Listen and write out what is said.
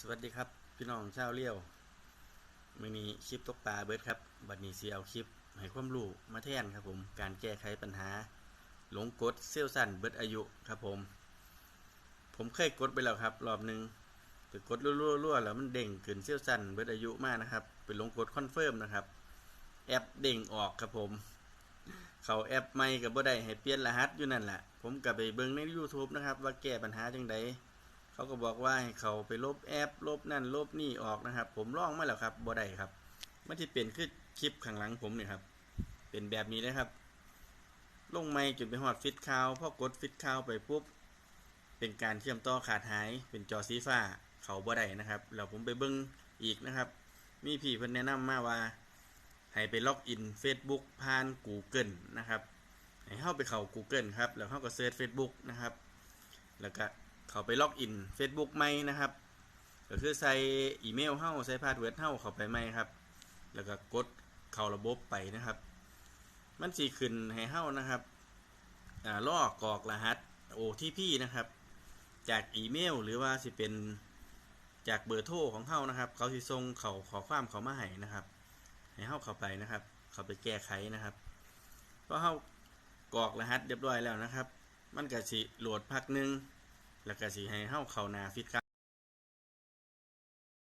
สวัสดีครับพี่น้องชาวเลี้ยวมือนี้คลิปตกปลาเบิร์ดครับ บัดนี้เสียเอาคลิปให้ความรู้มาแทนครับผม การแก้ไขปัญหา หลงกดเซลล์สั้นเบิร์ดอายุครับผม ผมเคยกดไปแล้วครับ รอบหนึ่งไปกดรั่วๆแล้วมันเด้งขึ้นเซลล์สั้นเบิร์ดอายุมากนะครับไปหลงกดคอนเฟิร์มนะครับ แอปเด้งออกครับผม เขาแอปใหม่กับบ่ได้ให้เปลี่ยนรหัสอยู่นั่นแหละผมก็ไปเบิ่งใน YouTube นะครับ ว่าแก้ปัญหาจังได เขาก็บอกว่าให้เขาไปลบแอป ลบนั่นลบนี่ออกนะครับ ผมลองมาแล้วครับบ่ได้ครับมันที่เป็นคือคลิปข้างหลังผมเนี่ยครับ เป็นแบบนี้นะครับ ลงไม่จนไปหอดฟิตคาวพอกดฟิตคาวไปปุ๊บ เป็นการเชื่อมต่อขาดหาย เป็นจอสีฟ้าเขาบ่ได้นะครับแล้วผมไปเบิ้งอีกนะครับ มีพี่เพิ่นแนะนำมาว่าให้ไปล็อกอิน Facebook ผ่าน Google นะครับให้เข้าไปเข้า Google ครับ แล้วเข้าก็เซิร์ช Facebook นะครับ แล้วก็ เขาไปล็อกอิน Facebook ใหม่นะครับ ก็คือใส่อีเมลเข้าใส่พาสเวิร์ดเข้าเข้าไปใหม่ครับ แล้วก็กดเข้าระบบไปนะครับ มันสีขึ้นให้เข้านะครับอ่าลอกกรอกรหัส OTP นะครับ จากอีเมลหรือว่าสิเป็นจากเบอร์โทรของเข้านะครับ เขาสิส่งเขาขอความเขามาให้นะครับ ให้เข้าเข้าไปนะครับ เขาไปแก้ไขนะครับพอเข้ากรอกรหัสเรียบร้อยแล้วนะครับ มันก็สิโหลดพักหนึ่ง แล้วก็สิให้เฮาเข้าหน้าฟิตครับ